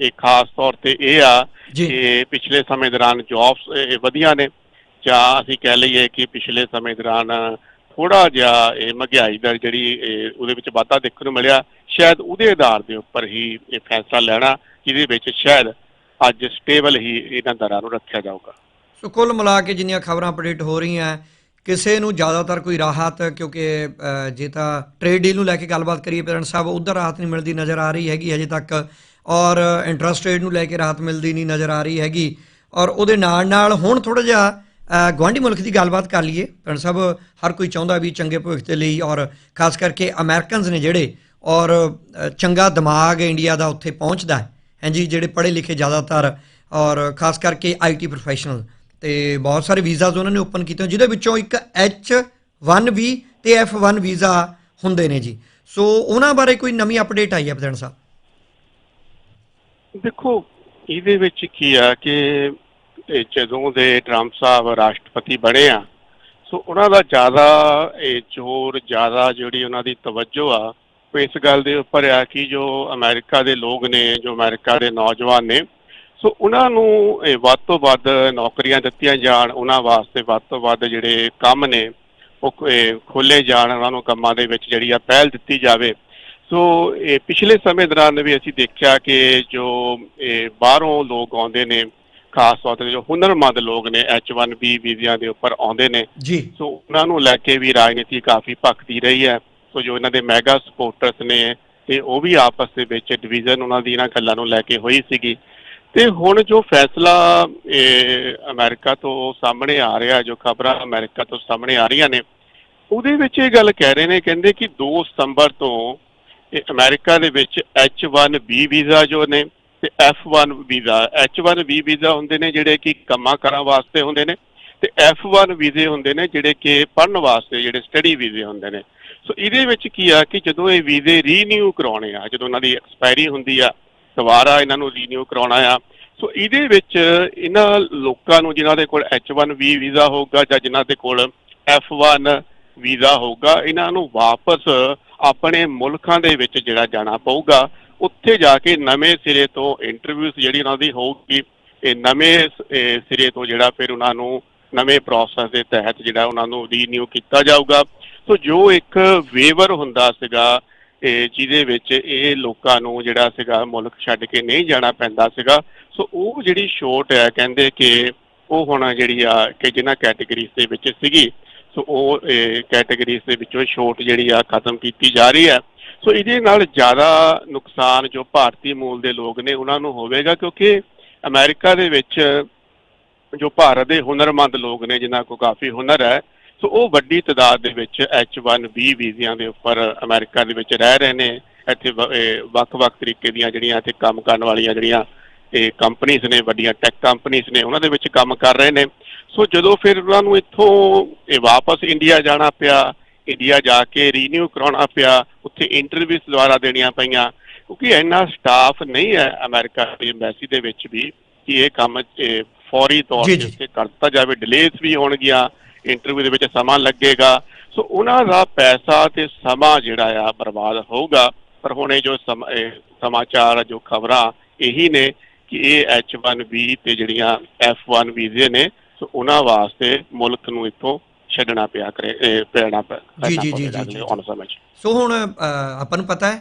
ਇਹ ਖਾਸ ਤੌਰ ਤੇ ਇਹ ਆ ਕਿ ਪਿਛਲੇ ਸਮੇਂ ਦੌਰਾਨ ਜੌਬਸ ਵਧੀਆਂ ਨੇ ਜਾਂ ਅਸੀਂ ਕਹਿ ਲਈਏ ਕਿ ਪਿਛਲੇ ਸਮੇਂ ਦੌਰਾਨ ਥੋੜਾ ਜਿਹਾ ਇਹ ਮਹਿੰਗਾਈ ਦਰ ਜਿਹੜੀ ਉਹਦੇ ਵਿੱਚ ਵਾਧਾ ਦੇਖਣ ਨੂੰ ਮਿਲਿਆ ਸ਼ਾਇਦ ਉਹਦੇ ਆਧਾਰ ਦੇ ਉੱਪਰ ਹੀ ਇਹ ਫੈਸਲਾ ਲੈਣਾ ਜਿਹਦੇ ਵਿੱਚ ਸ਼ਾਇਦ ਅੱਜ ਸਟੇਬਲ ਹੀ ਇਹਨਾਂ ਦਰਾਂ ਨੂੰ ਰੱਖਿਆ ਜਾਊਗਾ। ਸੋ ਕੁੱਲ ਮਿਲਾ ਕੇ ਜਿੰਨੀਆਂ ਖਬਰਾਂ ਅਪਡੇਟ ਹੋ ਰਹੀਆਂ ਕਿਸੇ ਨੂੰ ਜ਼ਿਆਦਾਤਰ ਕੋਈ ਰਾਹਤ ਕਿਉਂਕਿ ਜੇ ਤਾਂ ਟ੍ਰੇਡ ਡੀਲ ਨੂੰ ਲੈ ਕੇ ਗੱਲਬਾਤ ਕਰੀਏ ਪੇਰੈਂਟ ਸਾਹਿਬ ਉਧਰ ਰਾਹਤ ਨਹੀਂ ਮਿਲਦੀ ਨਜ਼ਰ ਆ ਰਹੀ ਹੈਗੀ ਹਜੇ ਤੱਕ ਔਰ ਇੰਟਰਸਟ ਰੇਟ ਨੂੰ ਲੈ ਕੇ ਰਾਹਤ ਮਿਲਦੀ ਨਹੀਂ ਨਜ਼ਰ ਆ ਰਹੀ ਹੈਗੀ। ਔਰ ਉਹਦੇ ਨਾਲ ਨਾਲ ਹੁਣ ਥੋੜਾ ਜਿਹਾ ਅ, ਗੁਆਂਢੀ ਮੁਲਕ ਦੀ ਗੱਲਬਾਤ ਕਰ ਲਈਏ। ਪਿੰਡ ਸਾਹਿਬ ਹਰ ਕੋਈ ਚਾਹੁੰਦਾ ਵੀ ਚੰਗੇ ਭਵਿੱਖ ਦੇ ਲਈ ਔਰ ਖਾਸ ਕਰਕੇ ਅਮਰੀਕਨਸ ਨੇ ਜਿਹੜੇ ਔਰ ਚੰਗਾ ਦਿਮਾਗ ਇੰਡੀਆ ਦਾ ਉੱਥੇ ਪਹੁੰਚਦਾ ਹੈ। ਹਾਂਜੀ ਜਿਹੜੇ ਪੜ੍ਹੇ ਲਿਖੇ ਜ਼ਿਆਦਾਤਰ ਔਰ ਖਾਸ ਕਰਕੇ ਆਈਟੀ ਪ੍ਰੋਫੈਸ਼ਨਲ ਤੇ ਬਹੁਤ ਸਾਰੇ ਵੀਜ਼ਾਸ ਉਹਨਾਂ ਨੇ ਓਪਨ ਕੀਤੇ ਜਿਹਦੇ ਵਿੱਚੋਂ ਇੱਕ H1B ਤੇ F1 ਵੀਜ਼ਾ ਹੁੰਦੇ ਨੇ ਜੀ। ਸੋ ਉਹਨਾਂ ਬਾਰੇ ਕੋਈ ਨਵੀਂ ਅਪਡੇਟ ਆਈ ਹੈ ਪਤਨ ਸਾਹਿਬ? ਦੇਖੋ, ਇਹਦੇ ਵਿੱਚ ਕੀ ਆ ਕਿ ਜਦੋਂ ਦੇ ਟਰੰਪ ਸਾਹਿਬ ਰਾਸ਼ਟਰਪਤੀ ਬਣੇ ਆ, ਸੋ ਉਹਨਾਂ ਦਾ ਜ਼ਿਆਦਾ ਇਹ ਜ਼ੋਰ, ਜ਼ਿਆਦਾ ਜਿਹੜੀ ਉਹਨਾਂ ਦੀ ਤਵੱਜੋ ਆ, ਉਹ ਇਸ ਗੱਲ ਦੇ ਉੱਪਰ ਆ ਕਿ ਜੋ ਅਮਰੀਕਾ ਦੇ ਲੋਕ ਨੇ, ਜੋ ਅਮਰੀਕਾ ਦੇ ਨੌਜਵਾਨ ਨੇ ਸੋ ਉਹਨਾਂ ਨੂੰ ਵੱਧ ਤੋਂ ਵੱਧ ਨੌਕਰੀਆਂ ਦਿੱਤੀਆਂ ਜਾਣ ਉਹਨਾਂ ਵਾਸਤੇ ਵੱਧ ਤੋਂ ਵੱਧ ਜਿਹੜੇ ਕੰਮ ਨੇ ਉਹ ਖੋਲੇ ਜਾਣ ਉਹਨਾਂ ਨੂੰ ਕੰਮਾਂ ਦੇ ਵਿੱਚ ਜਿਹੜੀ ਆ ਪਹਿਲ ਦਿੱਤੀ ਜਾਵੇ। ਸੋ ਇਹ ਪਿਛਲੇ ਸਮੇਂ ਦੌਰਾਨ ਵੀ ਅਸੀਂ ਦੇਖਿਆ ਕਿ ਜੋ ਇਹ ਬਾਹਰੋਂ ਲੋਕ ਆਉਂਦੇ ਨੇ ਖਾਸ ਤੌਰ ਤੇ ਜੋ ਹੁਨਰਮੰਦ ਲੋਕ ਨੇ H1B ਵੀਜ਼ਿਆਂ ਦੇ ਉੱਪਰ ਆਉਂਦੇ ਨੇ ਜੀ। ਸੋ ਉਹਨਾਂ ਨੂੰ ਲੈ ਕੇ ਵੀ ਰਾਜਨੀਤੀ ਕਾਫੀ ਭਖਦੀ ਰਹੀ ਹੈ। ਸੋ ਜੋ ਇਹਨਾਂ ਦੇ ਮੈਗਾ ਸਪੋਰਟਰਸ ਨੇ ਤੇ ਉਹ ਵੀ ਆਪਸ ਦੇ ਵਿੱਚ ਡਿਵੀਜ਼ਨ ਉਹਨਾਂ ਦੀ ਇਹਨਾਂ ਗੱਲਾਂ ਨੂੰ ਲੈ ਕੇ ਹੋਈ ਸੀਗੀ। ਤੇ ਹੁਣ ਜੋ ਫੈਸਲਾ, ਇਹ, ਅਮਰੀਕਾ ਤੋਂ ਸਾਹਮਣੇ ਆ ਰਿਹਾ, ਜੋ ਖਬਰਾਂ ਅਮਰੀਕਾ ਤੋਂ ਸਾਹਮਣੇ ਆ ਰਹੀਆਂ ਨੇ, ਉਹਦੇ ਵਿੱਚ ਇਹ ਗੱਲ ਕਹਿ ਰਹੇ ਨੇ, ਕਹਿੰਦੇ ਕਿ 2 ਸਤੰਬਰ ਤੋਂ ਇਹ ਅਮਰੀਕਾ ਦੇ ਵਿੱਚ H1B ਵੀਜ਼ਾ ਜੋ ਨੇ ਤੇ F1 ਵੀਜ਼ਾ H1B ਵੀਜ਼ਾ ਹੁੰਦੇ ਨੇ ਜਿਹੜੇ ਕਿ ਕੰਮਾਂ ਕਰਾਂ ਵਾਸਤੇ ਹੁੰਦੇ ਨੇ ਤੇ F1 ਵੀਜ਼ੇ ਹੁੰਦੇ ਨੇ ਜਿਹੜੇ ਕਿ ਪੜ੍ਹਨ ਵਾਸਤੇ, ਜਿਹੜੇ ਸਟੱਡੀ ਵੀਜ਼ੇ ਹੁੰਦੇ ਨੇ। ਸੋ ਇਹਦੇ ਵਿੱਚ ਕੀ ਆ ਕਿ ਜਦੋਂ ਇਹ ਵੀਜ਼ੇ ਰੀਨਿਊ ਕਰਾਉਣੇ ਆ, ਜਦੋਂ ਉਹਨਾਂ ਦੀ ਐਕਸਪਾਇਰੀ ਹੁੰਦੀ ਆ ਦੁਬਾਰਾ ਇਹਨਾਂ ਨੂੰ ਰੀਨਿਊ ਕਰਾਉਣਾ ਆ। ਸੋ ਇਹਦੇ ਵਿੱਚ ਇਹਨਾਂ ਲੋਕਾਂ ਨੂੰ ਜਿਨ੍ਹਾਂ ਦੇ ਕੋਲ H1B ਵੀਜ਼ਾ ਹੋਊਗਾ ਜਾਂ ਜਿਨ੍ਹਾਂ ਦੇ ਕੋਲ F1 ਵੀਜ਼ਾ ਹੋਊਗਾ, ਇਹਨਾਂ ਨੂੰ ਵਾਪਸ ਆਪਣੇ ਮੁਲਕਾਂ ਦੇ ਵਿੱਚ ਜਿਹੜਾ ਜਾਣਾ ਪਊਗਾ। ਉੱਥੇ ਜਾ ਕੇ ਨਵੇਂ ਸਿਰੇ ਤੋਂ ਇੰਟਰਵਿਊਸ ਜਿਹੜੀ ਉਹਨਾਂ ਦੀ ਹੋਊਗੀ, ਇਹ ਨਵੇਂ ਸਿਰੇ ਤੋਂ ਜਿਹੜਾ ਫਿਰ ਉਹਨਾਂ ਨੂੰ ਨਵੇਂ ਪ੍ਰੋਸੈਸ ਦੇ ਤਹਿਤ ਜਿਹੜਾ ਉਹਨਾਂ ਨੂੰ ਰੀਨਿਊ ਕੀਤਾ ਜਾਊਗਾ। ਸੋ ਜੋ ਇੱਕ ਵੇਵਰ ਹੁੰਦਾ ਸੀਗਾ ਇਹ ਜਿਹਦੇ ਵਿੱਚ ਇਹ ਲੋਕਾਂ ਨੂੰ ਜਿਹੜਾ ਸੀਗਾ ਮੁਲਕ ਛੱਡ ਕੇ ਨਹੀਂ ਜਾਣਾ ਪੈਂਦਾ ਸੀਗਾ। ਸੋ ਉਹ ਜਿਹੜੀ ਛੋਟ ਹੈ, ਕਹਿੰਦੇ ਕਿ ਉਹ ਹੁਣ ਜਿਹੜੀ ਆ ਕਿ ਜਿਨ੍ਹਾਂ ਕੈਟਾਗਰੀਜ਼ ਦੇ ਵਿੱਚ ਸੀਗੀ, ਸੋ ਉਹ ਕੈਟਾਗਰੀਜ਼ ਦੇ ਵਿੱਚੋਂ ਛੋਟ ਜਿਹੜੀ ਆ ਖਤਮ ਕੀਤੀ ਜਾ ਰਹੀ ਹੈ। ਸੋ ਇਹਦੇ ਨਾਲ ਜ਼ਿਆਦਾ ਨੁਕਸਾਨ ਜੋ ਭਾਰਤੀ ਮੂਲ ਦੇ ਲੋਕ ਨੇ, ਉਹਨਾਂ ਨੂੰ ਹੋਵੇਗਾ, ਕਿਉਂਕਿ ਅਮਰੀਕਾ ਦੇ ਵਿੱਚ ਜੋ ਭਾਰਤ ਦੇ ਹੁਨਰਮੰਦ ਲੋਕ ਨੇ, ਜਿਨ੍ਹਾਂ ਕੋਲ ਕਾਫੀ ਹੁਨਰ ਹੈ ਸੋ ਉਹ ਵੱਡੀ ਤਾਦਾਦ ਦੇ ਵਿੱਚ H1B ਵੀਜ਼ਿਆਂ ਦੇ ਉੱਪਰ ਅਮਰੀਕਾ ਦੇ ਵਿੱਚ ਰਹਿ ਰਹੇ ਨੇ। ਇੱਥੇ ਵੱਖ-ਵੱਖ ਤਰੀਕੇ ਦੀਆਂ ਜਿਹੜੀਆਂ ਇੱਥੇ ਕੰਮ ਕਰਨ ਵਾਲੀਆਂ ਜਿਹੜੀਆਂ ਇਹ ਕੰਪਨੀਆਂ ਨੇ ਵੱਡੀਆਂ ਟੈਕ ਕੰਪਨੀਆਂ ਨੇ ਉਹਨਾਂ ਦੇ ਵਿੱਚ ਕੰਮ ਕਰ ਰਹੇ ਨੇ। ਸੋ ਜਦੋਂ ਫਿਰ ਉਹਨਾਂ ਨੂੰ ਇੱਥੋਂ ਇਹ ਵਾਪਸ ਇੰਡੀਆ ਜਾਣਾ ਪਿਆ ਇੰਡੀਆ ਜਾ ਕੇ ਰੀਨਿਊ ਕਰਾਉਣਾ ਪਿਆ ਉੱਥੇ ਇੰਟਰਵਿਊਸ ਦੁਆਰਾ ਦੇਣੀਆਂ ਪਈਆਂ ਕਿਉਂਕਿ ਇੰਨਾ ਸਟਾਫ ਨਹੀਂ ਹੈ ਅਮਰੀਕਾ ਦੀ ਐਮਬੈਸੀ ਦੇ ਵਿੱਚ ਵੀ ਕਿ ਇਹ ਕੰਮ ਫੌਰੀ ਤੌਰ ਤੇ ਕਰ ਦਿੱਤਾ ਜਾਵੇ ਡਿਲੇਸ ਵੀ ਹੋਣਗੀਆਂ ਇੰਟਰਵਿਊ ਦੇ ਵਿੱਚ ਸਮਾਂ ਲੱਗੇਗਾ। ਸੋ ਉਹਨਾਂ ਦਾ ਪੈਸਾ ਤੇ ਸਮਾਂ ਜਿਹੜਾ ਆ ਬਰਬਾਦ ਹੋਊਗਾ। ਪਰ ਹੁਣ ਇਹ ਜੋ ਸਮਾਚਾਰ ਜੋ ਖਬਰਾਂ ਇਹੀ ਨੇ ਕਿ ਇਹ H1B ਤੇ ਜਿਹੜੀਆਂ F1 ਵੀਜ਼ੇ ਨੇ ਸੋ ਉਹਨਾਂ ਵਾਸਤੇ ਮੁਲਕ ਨੂੰ ਇੱਥੋਂ ਛੱਡਣਾ ਪਿਆ ਕਰੇ ਪੈਣਾ ਪਿਆ ਜੀ, ਜੀ, ਜੀ, ਪਵੇਗਾ ਜੀ, ਜੀ, ਆਉਣ ਸਮੇਂ 'ਚ। ਸੋ ਹੁਣ ਆਪਾਂ ਨੂੰ ਪਤਾ ਹੈ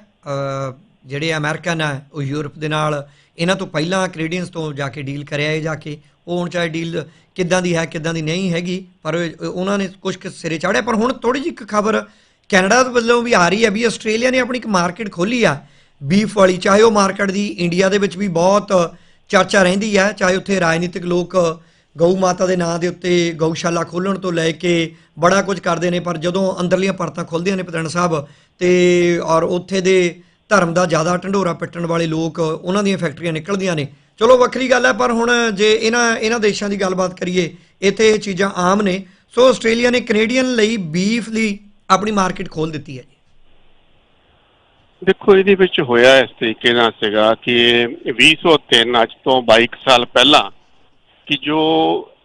ਜਿਹੜੇ ਅਮਰੀਕਨ ਆ ਉਹ ਯੂਰਪ ਦੇ ਨਾਲ ਇਹਨਾਂ ਤੋਂ ਪਹਿਲਾਂ ਕੈਨੇਡੀਅਨਸ ਤੋਂ ਜਾ ਕੇ ਡੀਲ ਕਰਿਆ ਇਹ ਜਾ ਕੇ। ਉਹ ਹੁਣ ਚਾਹੇ ਡੀਲ ਕਿੱਦਾਂ ਦੀ ਹੈ, ਕਿੱਦਾਂ ਦੀ ਨਹੀਂ ਹੈਗੀ, ਪਰ ਉਹਨਾਂ ਨੇ ਕੁਝ ਕੁ ਸਿਰੇ ਚਾੜਿਆ ਪਰ ਹੁਣ ਥੋੜੀ ਜਿਹੀ ਇੱਕ ਖਬਰ ਕੈਨੇਡਾ ਦੇ ਵੱਲੋਂ ਵੀ ਆ ਰਹੀ ਹੈ ਵੀ ਆਸਟ੍ਰੇਲੀਆ ਨੇ ਆਪਣੀ ਇੱਕ ਮਾਰਕੀਟ ਖੋਲੀ ਆ ਬੀਫ ਵਾਲੀ। ਚਾਹੇ ਉਹ ਮਾਰਕੀਟ ਦੀ ਇੰਡੀਆ ਦੇ ਵਿੱਚ ਵੀ ਬਹੁਤ ਚਰਚਾ ਰਹਿੰਦੀ ਹੈ, ਚਾਹੇ ਉੱਥੇ ਰਾਜਨੀਤਿਕ ਲੋਕ ਗਊ ਮਾਤਾ ਦੇ ਨਾਂ ਦੇ ਉੱਤੇ ਗਊਸ਼ਾਲਾ ਖੋਲਣ ਤੋਂ ਲੈ ਕੇ ਬੜਾ ਕੁਝ ਕਰਦੇ ਨੇ, ਪਰ ਜਦੋਂ ਅੰਦਰਲੀਆਂ ਪਰਤਾਂ ਖੁੱਲਦੀਆਂ ਨੇ ਪਤਨ ਸਾਹਿਬ, ਤੇ ਔਰ ਉੱਥੇ ਦੇ ਧਰਮ ਦਾ ਜ਼ਿਆਦਾ ਢੰਡੋਰਾ ਪਿੱਟਣ ਵਾਲੇ ਲੋਕ ਉਹਨਾਂ ਦੀਆਂ ਫੈਕਟਰੀਆਂ ਨਿਕਲਦੀਆਂ ਨੇ। ਚਲੋ, ਵੱਖਰੀ ਗੱਲ ਹੈ, ਪਰ ਹੁਣ ਜੇ ਇਹਨਾਂ ਇਹਨਾਂ ਦੇਸ਼ਾਂ ਦੀ ਗੱਲਬਾਤ ਕਰੀਏ, ਇੱਥੇ ਇਹ ਚੀਜ਼ਾਂ ਆਮ ਨੇ। ਸੋ ਆਸਟ੍ਰੇਲੀਆ ਨੇ ਕੈਨੇਡੀਅਨ ਲਈ ਬੀਫ ਲਈ ਆਪਣੀ ਮਾਰਕੀਟ ਖੋਲ ਦਿੱਤੀ ਹੈ ਦੇਖੋ, ਇਹਦੇ ਵਿੱਚ ਹੋਇਆ ਇਸ ਤਰੀਕੇ ਨਾਲ ਸੀਗਾ ਕਿ 2003 ਅੱਜ ਤੋਂ 22 ਸਾਲ ਪਹਿਲਾਂ ਕਿ ਜੋ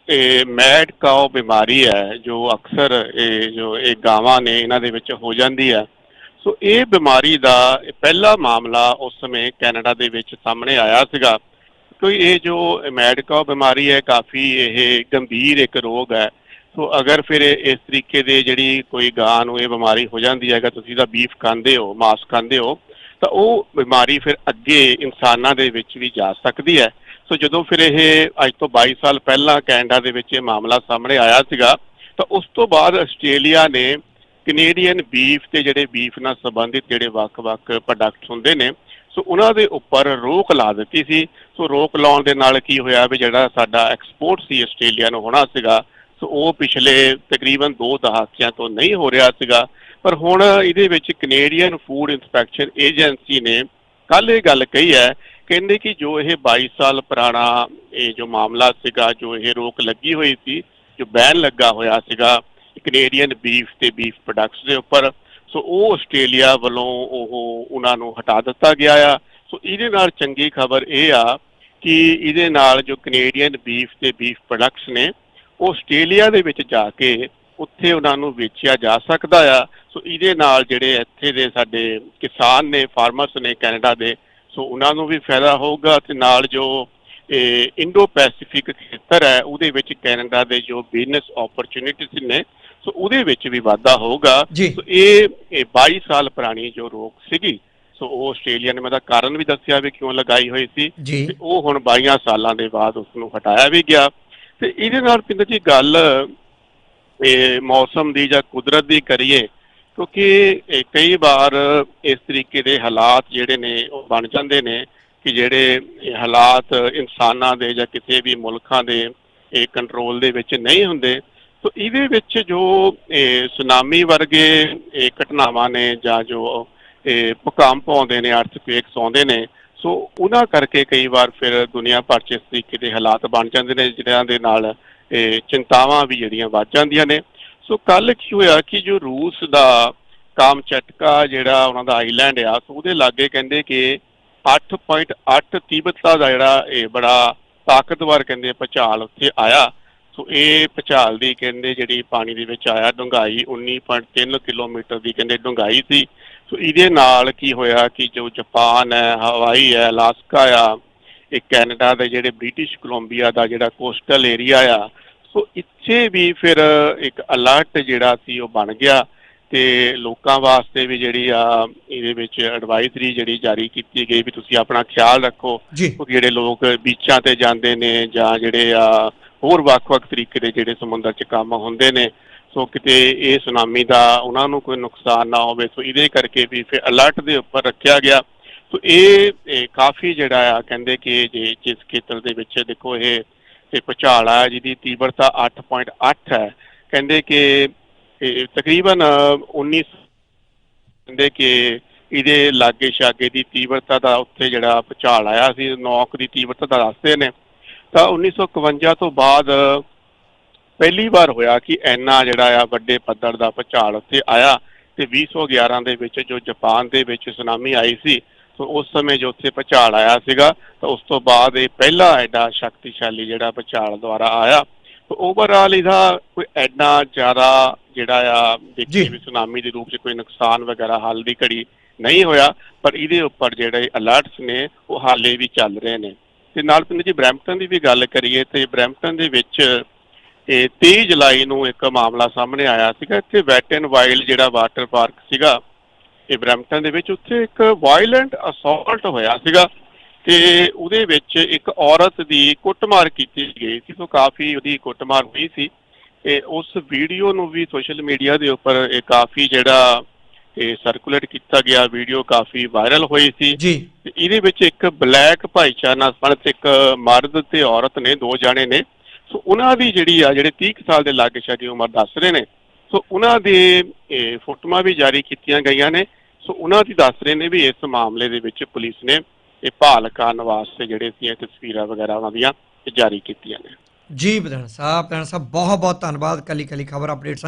ਇਹ ਮੈਡ ਕਾਓ ਬਿਮਾਰੀ ਹੈ, ਜੋ ਅਕਸਰ ਇਹ, ਜੋ ਇਹ ਗਾਵਾਂ ਨੇ, ਇਹਨਾਂ ਦੇ ਵਿੱਚ ਹੋ ਜਾਂਦੀ ਹੈ ਸੋ ਇਹ ਬਿਮਾਰੀ ਦਾ ਪਹਿਲਾ ਮਾਮਲਾ ਉਸ ਸਮੇਂ ਕੈਨੇਡਾ ਦੇ ਵਿੱਚ ਸਾਹਮਣੇ ਆਇਆ ਸੀਗਾ। ਕੋਈ ਇਹ ਜੋ ਮੈਡ ਬਿਮਾਰੀ ਹੈ, ਕਾਫੀ ਇਹ ਗੰਭੀਰ ਇੱਕ ਰੋਗ ਹੈ। ਸੋ ਅਗਰ ਫਿਰ ਇਸ ਤਰੀਕੇ ਦੇ ਜਿਹੜੀ ਕੋਈ ਗਾਂ ਨੂੰ ਇਹ ਬਿਮਾਰੀ ਹੋ ਜਾਂਦੀ ਹੈਗਾ, ਤੁਸੀਂ ਦਾ ਬੀਫ ਖਾਂਦੇ ਹੋ, ਮਾਸ ਖਾਂਦੇ ਹੋ, ਤਾਂ ਉਹ ਬਿਮਾਰੀ ਫਿਰ ਅੱਗੇ ਇਨਸਾਨਾਂ ਦੇ ਵਿੱਚ ਵੀ ਜਾ ਸਕਦੀ ਹੈ। ਸੋ ਜਦੋਂ ਫਿਰ ਇਹ ਅੱਜ ਤੋਂ 22 ਸਾਲ ਪਹਿਲਾਂ ਕੈਨੇਡਾ ਦੇ ਵਿੱਚ ਇਹ ਮਾਮਲਾ ਸਾਹਮਣੇ ਆਇਆ ਸੀਗਾ, ਤਾਂ ਉਸ ਤੋਂ ਬਾਅਦ ਆਸਟ੍ਰੇਲੀਆ ਨੇ ਕੈਨੇਡੀਅਨ ਬੀਫ ਤੇ ਜਿਹੜੇ ਬੀਫ ਨਾਲ ਸੰਬੰਧਿਤ ਜਿਹੜੇ ਵੱਖ-ਵੱਖ ਪ੍ਰੋਡਕਟਸ ਹੁੰਦੇ ਨੇ, ਸੋ ਉਹਨਾਂ ਦੇ ਉੱਪਰ ਰੋਕ ਲਾ ਦਿੱਤੀ ਸੀ। ਸੋ ਰੋਕ ਲਾਉਣ ਦੇ ਨਾਲ ਕੀ ਹੋਇਆ ਵੀ ਜਿਹੜਾ ਸਾਡਾ ਐਕਸਪੋਰਟ ਸੀ ਆਸਟ੍ਰੇਲੀਆ ਨੂੰ ਹੋਣਾ ਸੀਗਾ, ਸੋ ਉਹ ਪਿਛਲੇ ਤਕਰੀਬਨ 2 ਦਹਾਕਿਆਂ ਤੋਂ ਨਹੀਂ ਹੋ ਰਿਹਾ ਸੀਗਾ। ਪਰ ਹੁਣ ਇਹਦੇ ਵਿੱਚ ਕੈਨੇਡੀਅਨ ਫੂਡ ਇਨਸਪੈਕਸ਼ਨ ਏਜੰਸੀ ਨੇ ਕੱਲ ਇਹ ਗੱਲ ਕਹੀ ਹੈ, ਕਹਿੰਦੇ ਕਿ ਜੋ ਇਹ 22 ਸਾਲ ਪੁਰਾਣਾ ਇਹ ਜੋ ਮਾਮਲਾ ਸੀਗਾ, ਜੋ ਇਹ ਰੋਕ ਲੱਗੀ ਹੋਈ ਸੀ, ਜੋ ਬੈਨ ਲੱਗਾ ਹੋਇਆ ਸੀਗਾ ਕੈਨੇਡੀਅਨ ਬੀਫ ਤੇ ਬੀਫ ਪ੍ਰੋਡਕਟਸ ਦੇ ਉੱਪਰ। ਸੋ ਉਹ ਆਸਟ੍ਰੇਲੀਆ ਵੱਲੋਂ ਉਹ ਉਹਨਾਂ ਨੂੰ ਹਟਾ ਦਿੱਤਾ ਗਿਆ ਆ। ਸੋ ਇਹਦੇ ਨਾਲ ਚੰਗੀ ਖਬਰ ਇਹ ਆ ਕਿ ਇਹਦੇ ਨਾਲ ਜੋ ਕੈਨੇਡੀਅਨ ਬੀਫ ਤੇ ਬੀਫ ਪ੍ਰੋਡਕਟਸ ਨੇ, ਉਹ ਆਸਟ੍ਰੇਲੀਆ ਦੇ ਵਿੱਚ ਜਾ ਕੇ ਉੱਥੇ ਉਹਨਾਂ ਨੂੰ ਵੇਚਿਆ ਜਾ ਸਕਦਾ ਆ। ਸੋ ਇਹਦੇ ਨਾਲ ਜਿਹੜੇ ਇੱਥੇ ਦੇ ਸਾਡੇ ਕਿਸਾਨ ਨੇ ਫਾਰਮਰਸ ਨੇ ਕੈਨੇਡਾ ਦੇ ਸੋ ਉਹਨਾਂ ਨੂੰ ਵੀ ਫਾਇਦਾ ਹੋਊਗਾ ਤੇ ਨਾਲ ਜੋ ਇਹ ਇੰਡੋ ਪੈਸੀਫਿਕ ਖੇਤਰ ਹੈ, ਉਹਦੇ ਵਿੱਚ ਕੈਨੇਡਾ ਦੇ ਜੋ ਬਿਜ਼ਨਸ ਓਪਰਚੁਨਿਟੀਜ਼ ਨੇ ਸੋ ਉਹਦੇ ਵਿੱਚ ਵੀ ਵਾਧਾ ਹੋਊਗਾ। ਸੋ ਇਹ ਇਹ 22 ਸਾਲ ਪੁਰਾਣੀ ਜੋ ਰੋਕ ਸੀਗੀ ਸੋ ਉਹ ਆਸਟ੍ਰੇਲੀਆ ਨੇ ਉਹਦਾ ਕਾਰਨ ਵੀ ਦੱਸਿਆ ਵੀ ਕਿਉਂ ਲਗਾਈ ਹੋਈ ਸੀ। ਤੇ ਉਹ ਹੁਣ 22 ਸਾਲਾਂ ਦੇ ਬਾਅਦ ਉਸ ਨੂੰ ਹਟਾਇਆ ਵੀ ਗਿਆ। ਤੇ ਇਹਦੇ ਨਾਲ ਪਿੰਦਰ ਜੀ ਗੱਲ ਇਹ ਮੌਸਮ ਦੀ ਜਾਂ ਕੁਦਰਤ ਦੀ ਕਰੀਏ ਕਿਉਂਕਿ ਕਈ ਵਾਰ ਇਸ ਤਰੀਕੇ ਦੇ ਹਾਲਾਤ ਜਿਹੜੇ ਨੇ ਉਹ ਬਣ ਜਾਂਦੇ ਨੇ ਕਿ ਜਿਹੜੇ ਹਾਲਾਤ ਇਨਸਾਨਾਂ ਦੇ ਜਾਂ ਕਿਸੇ ਵੀ ਮੁਲਕਾਂ ਦੇ ਇਹ ਕੰਟਰੋਲ ਦੇ ਵਿੱਚ ਨਹੀਂ ਹੁੰਦੇ। ਸੋ ਇਹਦੇ ਵਿੱਚ ਜੋ ਇਹ ਸੁਨਾਮੀ ਵਰਗੇ ਇਹ ਘਟਨਾਵਾਂ ਨੇ ਜਾਂ ਜੋ ਇਹ ਭੂਕੰਪ ਆਉਂਦੇ ਨੇ ਅਰਥਕਵੇਕਸ ਆਉਂਦੇ ਨੇ, ਸੋ ਉਹਨਾਂ ਕਰਕੇ ਕਈ ਵਾਰ ਫਿਰ ਦੁਨੀਆ ਭਰ 'ਚ ਇਸ ਤਰੀਕੇ ਦੇ ਹਾਲਾਤ ਬਣ ਜਾਂਦੇ ਨੇ, ਜਿਹਨਾਂ ਦੇ ਨਾਲ ਇਹ ਚਿੰਤਾਵਾਂ ਵੀ ਜਿਹੜੀਆਂ ਵੱਧ ਜਾਂਦੀਆਂ ਨੇ। ਸੋ ਕੱਲ ਕੀ ਹੋਇਆ ਕਿ ਜੋ ਰੂਸ ਦਾ ਕਾਮਚਟਕਾ ਜਿਹੜਾ ਉਹਨਾਂ ਦਾ ਆਈਲੈਂਡ ਆ, ਸੋ ਉਹਦੇ ਲਾਗੇ ਕਹਿੰਦੇ ਕਿ 8.8 ਤੀਬਰਤਾ ਦਾ ਜਿਹੜਾ ਇਹ ਬੜਾ ਤਾਕਤਵਰ ਕਹਿੰਦੇ ਭੁਚਾਲ ਉੱਥੇ ਆਇਆ। ਸੋ ਇਹ ਭੁਚਾਲ ਦੀ ਕਹਿੰਦੇ ਜਿਹੜੀ ਪਾਣੀ ਦੇ ਵਿੱਚ ਆਇਆ ਡੂੰਘਾਈ 19.3 ਕਿਲੋਮੀਟਰ ਦੀ ਕਹਿੰਦੇ ਡੂੰਘਾਈ ਸੀ। ਸੋ ਇਹਦੇ ਨਾਲ ਕੀ ਹੋਇਆ ਕਿ ਜੋ ਜਾਪਾਨ ਹੈ ਹਵਾਈ ਹੈ ਅਲਾਸਕਾ ਆ ਇਹ ਕੈਨੇਡਾ ਦੇ ਜਿਹੜੇ ਬ੍ਰਿਟਿਸ਼ ਕੋਲੰਬੀਆ ਦਾ ਜਿਹੜਾ ਕੋਸਟਲ ਏਰੀਆ ਆ ਸੋ ਇੱਥੇ ਵੀ ਫਿਰ ਇੱਕ ਅਲਰਟ ਜਿਹੜਾ ਸੀ ਉਹ ਬਣ ਗਿਆ ਤੇ ਲੋਕਾਂ ਵਾਸਤੇ ਵੀ ਜਿਹੜੀ ਆ ਇਹਦੇ ਵਿੱਚ ਐਡਵਾਈਜ਼ਰੀ ਜਿਹੜੀ ਜਾਰੀ ਕੀਤੀ ਗਈ ਵੀ ਤੁਸੀਂ ਆਪਣਾ ਖਿਆਲ ਰੱਖੋ ਜਿਹੜੇ ਲੋਕ ਬੀਚਾਂ ਤੇ ਜਾਂਦੇ ਨੇ ਜਾਂ ਜਿਹੜੇ ਆ ਹੋਰ ਵੱਖ-ਵੱਖ ਤਰੀਕੇ ਦੇ ਜਿਹੜੇ ਸਮੁੰਦਰ 'ਚ ਕੰਮ ਹੁੰਦੇ ਨੇ। ਸੋ ਕਿਤੇ ਇਹ ਸੁਨਾਮੀ ਦਾ ਉਹਨਾਂ ਨੂੰ ਕੋਈ ਨੁਕਸਾਨ ਨਾ ਹੋਵੇ, ਸੋ ਇਹਦੇ ਕਰਕੇ ਵੀ ਫਿਰ ਅਲਰਟ ਦੇ ਉੱਪਰ ਰੱਖਿਆ ਗਿਆ। ਸੋ ਇਹ ਕਾਫੀ ਜਿਹੜਾ ਆ, ਕਹਿੰਦੇ ਕਿ ਜੇ ਜਿਸ ਖੇਤਰ ਦੇ ਵਿੱਚ ਦੇਖੋ ਇਹ ਇਹ ਭੁਚਾਲ ਆ, ਜਿਹਦੀ ਤੀਬਰਤਾ 8.8 ਹੈ, ਕਹਿੰਦੇ ਕਿ ਤਕਰੀਬਨ 19 ਕਹਿੰਦੇ ਕਿ ਇਹਦੇ ਲਾਗੇ ਛਾਗੇ ਦੀ ਤੀਬਰਤਾ ਦਾ ਉੱਥੇ ਜਿਹੜਾ ਭੁਚਾਲ ਆਇਆ ਸੀ, ਨੌਕ ਦੀ ਤੀਬਰਤਾ ਦਾ ਦੱਸਦੇ ਨੇ। ਤਾਂ 1951 ਤੋਂ ਬਾਅਦ ਪਹਿਲੀ ਵਾਰ ਹੋਇਆ ਕਿ ਇੰਨਾ ਜਿਹੜਾ ਆ ਵੱਡੇ ਪੱਧਰ ਦਾ ਭੁਚਾਲ ਉੱਥੇ ਆਇਆ ਤੇ 2011 ਦੇ ਵਿੱਚ ਜੋ ਜਾਪਾਨ ਦੇ ਵਿੱਚ ਸੁਨਾਮੀ ਆਈ ਸੀ ਸੋ ਉਸ ਸਮੇਂ ਜੋ ਉੱਥੇ ਭੁਚਾਲ ਆਇਆ ਸੀਗਾ ਤਾਂ ਉਸ ਤੋਂ ਬਾਅਦ ਇਹ ਪਹਿਲਾ ਐਡਾ ਸ਼ਕਤੀਸ਼ਾਲੀ ਜਿਹੜਾ ਭੁਚਾਲ ਦੁਆਰਾ ਆਇਆ ਤਾਂ ਓਵਰਆਲ ਇਹਦਾ ਕੋਈ ਐਡਾ ਜ਼ਿਆਦਾ ਜਿਹੜਾ ਆ ਦੇਖੀ। ਵੀ ਸੁਨਾਮੀ ਦੇ ਰੂਪ 'ਚ ਕੋਈ ਨੁਕਸਾਨ ਵਗੈਰਾ ਹਾਲ ਦੀ ਘੜੀ ਨਹੀਂ ਹੋਇਆ ਪਰ ਇਹਦੇ ਉੱਪਰ ਜਿਹੜੇ ਅਲਰਟਸ ਨੇ ਉਹ ਹਾਲੇ ਵੀ ਚੱਲ ਰਹੇ ਨੇ ਤੇ ਨਾਲ ਪਿੰਡ ਜੀ, ਬਰੈਂਪਟਨ ਦੀ ਵੀ ਗੱਲ ਕਰੀਏ ਤੇ ਬਰੈਂਪਟਨ ਦੇ ਵਿੱਚ, ਇਹ 23 ਜੁਲਾਈ ਨੂੰ ਇੱਕ ਮਾਮਲਾ ਸਾਹਮਣੇ ਆਇਆ ਸੀਗਾ। ਇੱਥੇ ਵੈਟ ਐਂਡ ਵਾਈਲਡ ਜਿਹੜਾ ਵਾਟਰ ਪਾਰਕ ਸੀਗਾ, ਇਹ ਬਰੈਂਪਟਨ ਦੇ ਵਿੱਚ, ਉੱਥੇ ਇੱਕ ਵਾਇਲੈਂਟ ਅਸੌਲਟ ਹੋਇਆ ਸੀਗਾ ਤੇ ਉਹਦੇ ਵਿੱਚ ਇੱਕ ਔਰਤ ਦੀ ਕੁੱਟਮਾਰ ਕੀਤੀ ਗਈ ਸੀ। ਸੋ ਕਾਫੀ ਉਹਦੀ ਕੁੱਟਮਾਰ ਹੋਈ ਸੀ ਤੇ ਉਸ ਵੀਡੀਓ ਨੂੰ ਵੀ ਸੋਸ਼ਲ ਮੀਡੀਆ ਦੇ ਉੱਪਰ ਇਹ ਕਾਫੀ ਜਿਹੜਾ ਇਹ ਸਰਕੂਲੇਟ ਕੀਤਾ ਗਿਆ ਵੀਡੀਓ ਕਾਫੀ ਵਾਇਰਲ ਹੋਈ ਸੀ। ਜੀ। ਤੇ ਇਹਦੇ ਵਿੱਚ ਇੱਕ ਬਲੈਕ ਭਾਈਚਾਰਾ ਨਾਲ ਸੰਬੰਧਿਤ ਇੱਕ ਮਰਦ ਤੇ ਔਰਤ ਨੇ ਦੋ ਜਾਣੇ ਨੇ। ਸੋ ਉਹਨਾਂ ਦੀ ਜਿਹੜੀ ਆ ਜਿਹੜੇ 30 ਕੁ ਸਾਲ ਦੇ ਲਾਗੇ ਛਾਗੇ ਉਮਰ ਦੱਸ ਰਹੇ ਨੇ। ਸੋ ਉਹਨਾਂ ਦੇ ਫੋਟੋਆਂ ਵੀ ਜਾਰੀ ਕੀਤੀਆਂ ਗਈਆਂ ਨੇ। ਸੋ ਉਹਨਾਂ ਦੀ ਦੱਸ ਰਹੇ ਨੇ ਵੀ ਇਸ ਮਾਮਲੇ ਦੇ ਵਿੱਚ ਪੁਲਿਸ ਨੇ ਇਹ ਭਾਲ ਕਰਨ ਵਾਸਤੇ ਜਿਹੜੇ ਸੀ ਇਹ ਤਸਵੀਰਾਂ ਵਗੈਰਾ ਉਹਨਾਂ ਦੀਆਂ ਜਾਰੀ ਕੀਤੀਆਂ ਨੇ। ਜੀ ਬਦਨ ਸਾਹਿਬ ਬਦਨ ਸਾਹਿਬ ਬਹੁਤ ਬਹੁਤ ਧੰਨਵਾਦ। ਕੱਲੀ ਕੱਲੀ ਖਬਰ ਅਪਡੇਟ